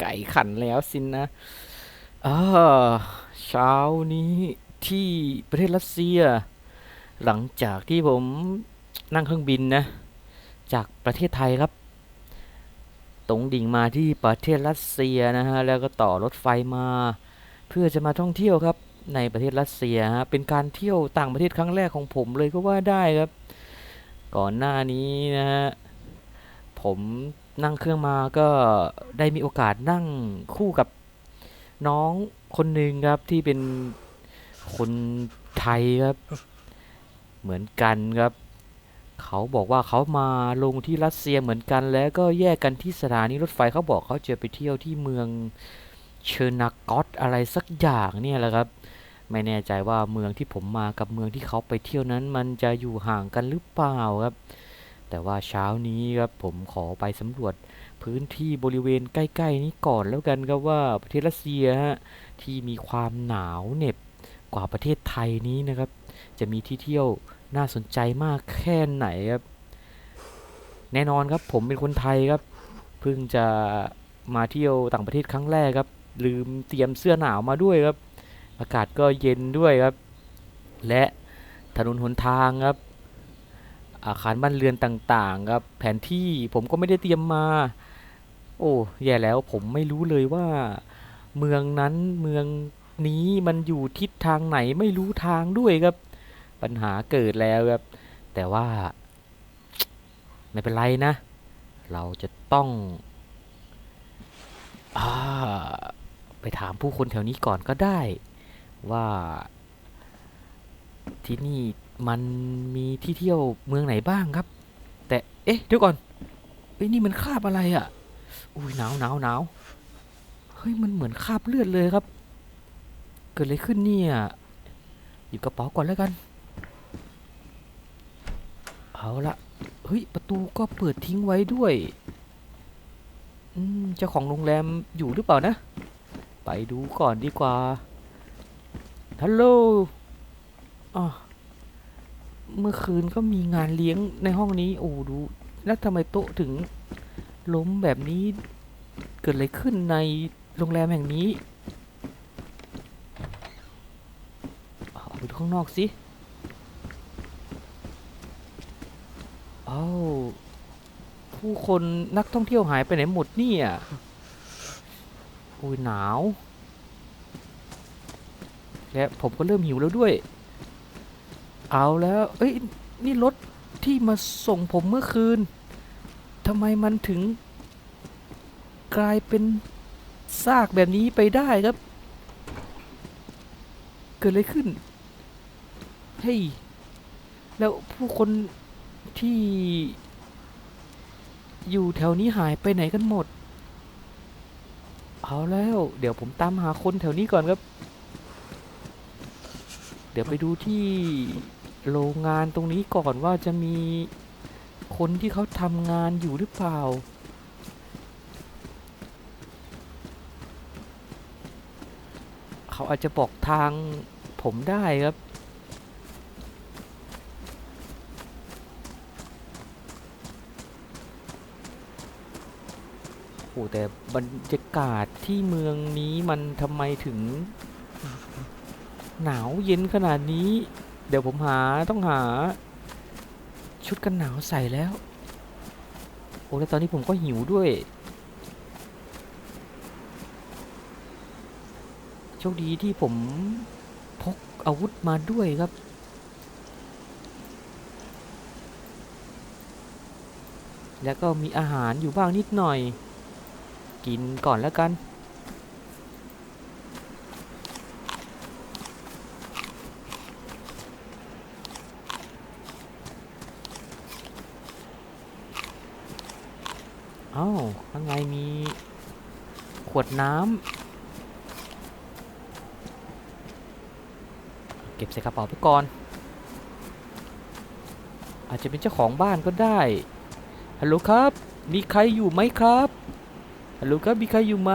ไก่ขันแล้วสินนะอ่าเช้านี้ที่ประเทศรัสเซีย หลังจากที่ผมนั่งเครื่องบินนะ จากประเทศไทยครับ ตรงดิ่งมาที่ประเทศรัสเซียนะฮะ แล้วก็ต่อรถไฟมา เพื่อจะมาท่องเที่ยวครับ ในประเทศรัสเซียฮะ เป็นการเที่ยวต่างประเทศครั้งแรกของผมเลยก็ว่าได้ครับ ก่อนหน้านี้นะฮะ ผม นั่งเครื่องมาก็ได้มีโอกาสนั่งคู่กับน้องคนหนึ่งครับที่เป็นคนไทยครับ เหมือนกันครับ เขาบอกว่าเขามาลงที่รัสเซียเหมือนกัน แล้วก็แยกกันที่สถานีรถไฟเขาบอกเขาจะไปเที่ยวที่เมืองเชอร์นากอตอะไรสักอย่างเนี่ยแหละครับ ไม่แน่ใจว่าเมืองที่ผมมากับเมืองที่เขาไปเที่ยวนั้น มันจะอยู่ห่างกันหรือเปล่าครับ แต่ว่าเช้านี้ครับผมขอไปสำรวจพื้นที่บริเวณใกล้ ๆ นี้ก่อนแล้วกันครับว่าประเทศรัสเซียฮะที่มีความหนาวเหน็บกว่าประเทศไทยนี้นะครับ จะมีที่เที่ยวน่าสนใจมากแค่ไหนครับ แน่นอนครับผมเป็นคนไทยครับเพิ่งจะมาเที่ยวต่างประเทศครั้งแรกครับ ลืมเตรียมเสื้อหนาวมาด้วยครับ อากาศก็เย็นด้วยครับ และถนนหนทางครับ อาคารบ้านเรือนต่างๆครับแผนที่ผมก็ไม่ได้เตรียมมา โอ้แย่แล้วผมไม่รู้เลยว่า เมืองนั้นเมืองนี้มันอยู่ทิศทางไหนไม่รู้ทางด้วยครับ ปัญหาเกิดแล้วครับ แต่ว่า ไม่เป็นไรนะ เราจะต้องอไปถามผู้คนแถวนี้ก่อนก็ได้ ว่าที่นี่มันมีที่เที่ยวเมืองไหนบ้างครับ แต่เอ๊ะเดี๋ยวก่อนเฮ้ยนี่มันคราบอะไรอะ่ะ อุ้ยหนาวหนาวหนาวเฮ้ยมันเหมือนคราบเลือดเลยครับ เกิดอะไรขึ้นเนี่ยหยิบกระเป๋าก่อนแล้วกัน เอาละเฮ้ยประตูก็เปิดทิ้งไว้ด้วยอืมเจ้าของโรงแรมอยู่หรือเปล่านะ ไปดูก่อนดีกว่าฮัลโหลอ๋อ เมื่อคืนก็มีงานเลี้ยงในห้องนี้ โอ้ดู แล้วทำไมโต๊ะถึง ล้มแบบนี้ เกิดอะไรขึ้นในโรงแรมแห่งนี้ออกไปดูข้างนอกสิเอ้าผู้คนนักท่องเที่ยวหายไปไหนหมดเนี่ยโอ้ยหนาว และผมก็เริ่มหิวแล้วด้วย เอาแล้ว เอ้ย นี่รถที่มาส่งผมเมื่อคืน ทำไมมันถึง กลายเป็นซากแบบนี้ไปได้ครับ เกิดอะไรขึ้น เฮ้ย แล้วผู้คนที่ อยู่แถวนี้หายไปไหนกันหมด เอาแล้ว เดี๋ยวผมตามหาคนแถวนี้ก่อนครับ เดี๋ยวไปดูที่ โรงงานตรงนี้ก่อนว่าจะมีคนที่เขาทำงานอยู่หรือเปล่า เขาอาจจะบอกทางผมได้ครับ โอ้แต่บรรยากาศที่เมืองนี้มันทำไมถึง หนาวเย็นขนาดนี้ เดี๋ยวผมหาต้องหา ชุดกันหนาวใส่แล้ว โอ้แล้วตอนนี้ผมก็หิวด้วย โชคดีที่ผมพกอาวุธมาด้วยครับแล้วก็มีอาหารอยู่บ้างนิดหน่อย กินก่อนแล้วกัน อ้าข้างในมีขวดน้ำเก็บใส่กระเป๋าไปก่อน อาจจะเป็นเจ้าของบ้านก็ได้ ฮัลโหลครับ มีใครอยู่ไหมครับ ฮัลโหลครับ มีใครอยู่ไหม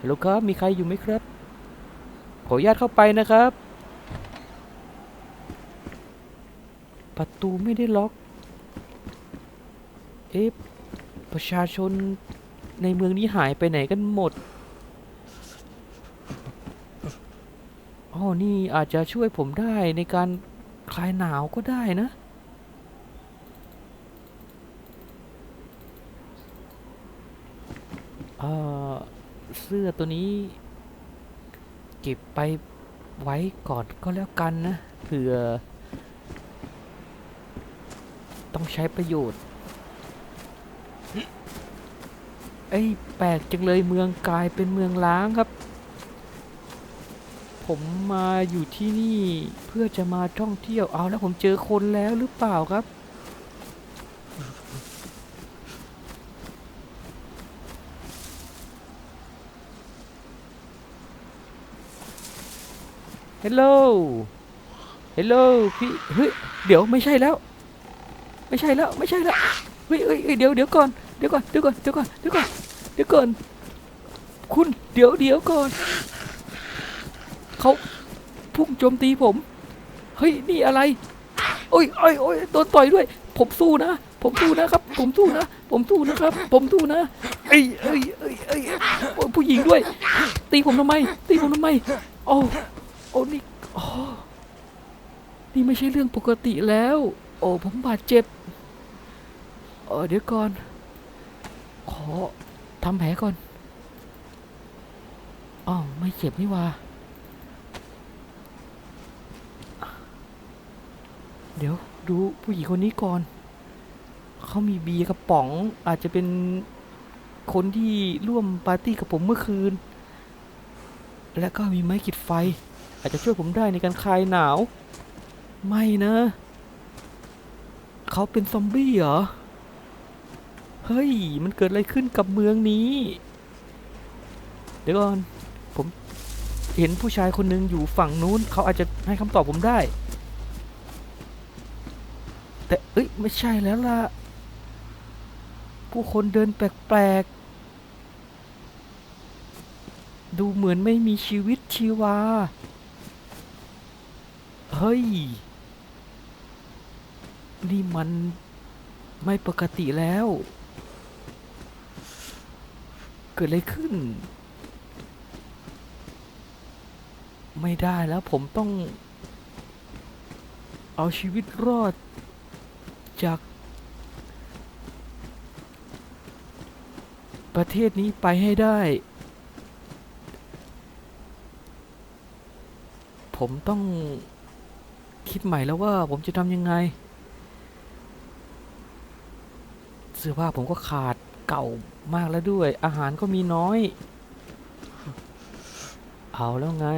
ฮัลโหลครับ มีใครอยู่ไหมครับ ขออนุญาตเข้าไปนะครับ ประตูไม่ได้ล็อก เอ๊ะ ประชาชนในเมืองนี้หายไปไหนกันหมดอ๋อนี่อาจจะช่วยผมได้ในการคลายหนาวก็ได้นะ เอ่อ เสื้อตัวนี้ เก็บไปไว้ก่อนก็แล้วกันนะเผื่อ ต้องใช้ประโยชน์ เอ้ยแปลกจังเลยเมืองกลายเป็นเมืองล้างครับ ผมมาอยู่ที่นี่เพื่อจะมาท่องเที่ยวเอาแล้วผมเจอคนแล้วหรือเปล่าครับ เฮลโล เฮลโลพี่ เฮ้ย เดี๋ยวไม่ใช่แล้ว ไม่ใช่แล้ว ไม่ใช่แล้ว เฮ้ยเฮ้ยเดี๋ยวเดี๋ยวก่อนเดี๋ยวก่อนเดี๋ยวก่อนเดี๋ยวก่อนเดี๋ยวก่อนเดี๋ยวก่อน คุณเดี๋ยวเดี๋ยวก่อนเขาพุ่งโจมตีผม เฮ้ยนี่อะไรโอ้ยโอ้ยโอ้ยโดนต่อยด้วย ผมสู้นะ ผมสู้นะครับ ผมสู้นะ ผมสู้นะครับ ผมสู้นะเอ้ยเอ้ยเอ้ยเอ้ยโอ้ยผู้หญิงด้วย ตีผมทำไม ตีผมทำไมโอ้โอ้นี่อ๋อนี่ไม่ใช่เรื่องปกติแล้ว โอ้ผมบาดเจ็บ เออเดี๋ยวก่อน ขอทำแผลก่อนอ้าวไม่เจ็บนี่ว่า เดี๋ยวดูผู้หญิงคนนี้ก่อน เขามีเบียร์กระป๋อง อาจจะเป็นคนที่ร่วมปาร์ตี้กับผมเมื่อคืน และก็มีไม้ขีดไฟ อาจจะช่วยผมได้ในการคลายหนาว ไม่นะ เขาเป็นซอมบี้เหรอ เฮ้ย มันเกิดอะไรขึ้นกับเมืองนี้ เดี๋ยวก่อน ผมเห็นผู้ชายคนหนึ่งอยู่ฝั่งนู้น เขาอาจจะให้คำตอบผมได้ แต่ เอ้ย ไม่ใช่แล้วล่ะ ผู้คนเดินแปลกๆ ดูเหมือนไม่มีชีวิตชีวา เฮ้ย นี่มันไม่ปกติแล้ว กิดอะไรขึ้น ไม่ได้แล้วผมต้อง เอาชีวิตรอด จาก ประเทศนี้ไปให้ได้ ผมต้องคิดใหม่แล้วว่าผมจะทำยังไง เสื้อผ้าผมก็ขาด เก่ามากแล้วด้วย อาหารก็มีน้อย เอาแล้วไง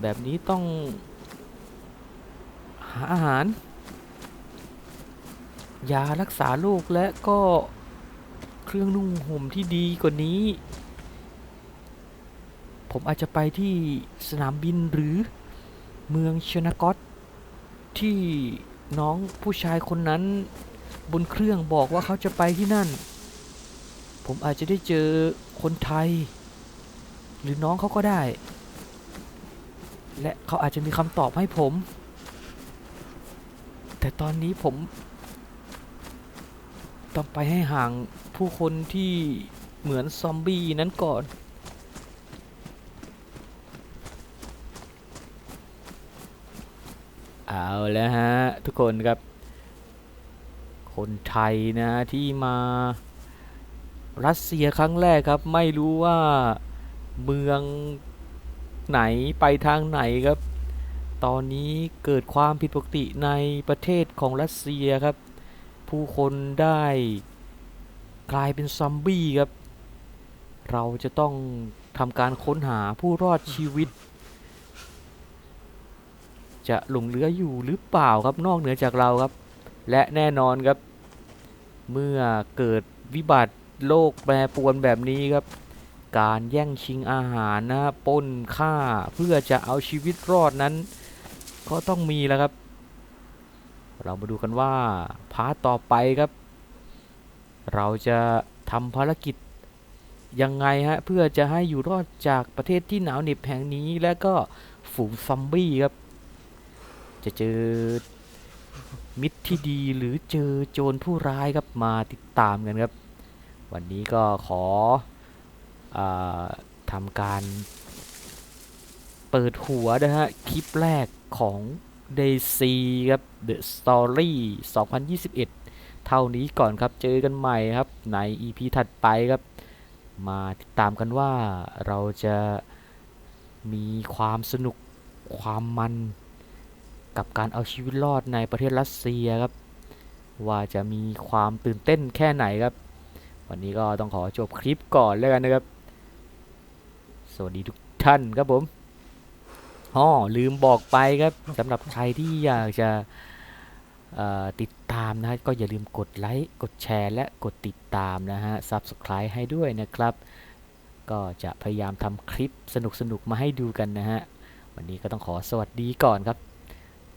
แบบนี้ต้อง หาอาหาร ยารักษาโรคและก็เครื่องนุ่งห่มที่ดีกว่านี้ ผมอาจจะไปที่สนามบินหรือเมืองชนากอตที่น้องผู้ชายคนนั้น บนเครื่องบอกว่าเขาจะไปที่นั่น ผมอาจจะได้เจอคนไทย หรือน้องเขาก็ได้ และเขาอาจจะมีคำตอบให้ผม แต่ตอนนี้ผม ต้องไปให้ห่างผู้คนที่เหมือนซอมบี้นั้นก่อนเอาแล้วฮะ ทุกคนครับ คนไทยนะที่มารัสเซียครั้งแรกครับ ไม่รู้ว่าเมืองไหนไปทางไหนครับ ตอนนี้เกิดความผิดปกติในประเทศของรัสเซียครับ ผู้คนได้กลายเป็นซอมบี้ครับ เราจะต้องทำการค้นหาผู้รอดชีวิต จะหลงเหลืออยู่หรือเปล่าครับนอกเหนือจากเราครับ และแน่นอนครับ เมื่อเกิดวิบัติโลกแปรปรวนแบบนี้ครับ การแย่งชิงอาหารนะปล้นฆ่าเพื่อจะเอาชีวิตรอดนั้น ก็ต้องมีแล้วครับ เรามาดูกันว่าพาร์ทต่อไปครับ เราจะทำภารกิจยังไงฮะเพื่อจะให้อยู่รอดจากประเทศที่หนาวเหน็บแห่งนี้และก็ฝูงซอมบี้ครับ จะเจอ มิตรที่ดีหรือเจอโจรผู้ร้ายครับมาติดตามกันครับ วันนี้ก็ขออาทำการเปิดหัวนะฮะคลิปแรกของ Daisy ครับ The Story 2021 เท่านี้ก่อนครับเจอกันใหม่ครับใน EP ถัดไปครับ มาติดตามกันว่าเราจะมีความสนุกความมัน กับการเอาชีวิตรอดในประเทศรัสเซียครับ ว่าจะมีความตื่นเต้นแค่ไหนครับ วันนี้ก็ต้องขอจบคลิปก่อนแล้วกันนะครับ สวัสดีทุกท่านครับผมอ๋อลืมบอกไปครับสำหรับใครที่อยากจะติดตามนะฮะก็อย่าลืมกดไลค์กดแชร์ และกดติดตามนะฮะ Subscribe ให้ด้วยนะครับ ก็จะพยายามทำคลิปสนุกๆ มาให้ดูกันนะฮะ วันนี้ก็ต้องขอสวัสดีก่อนครับ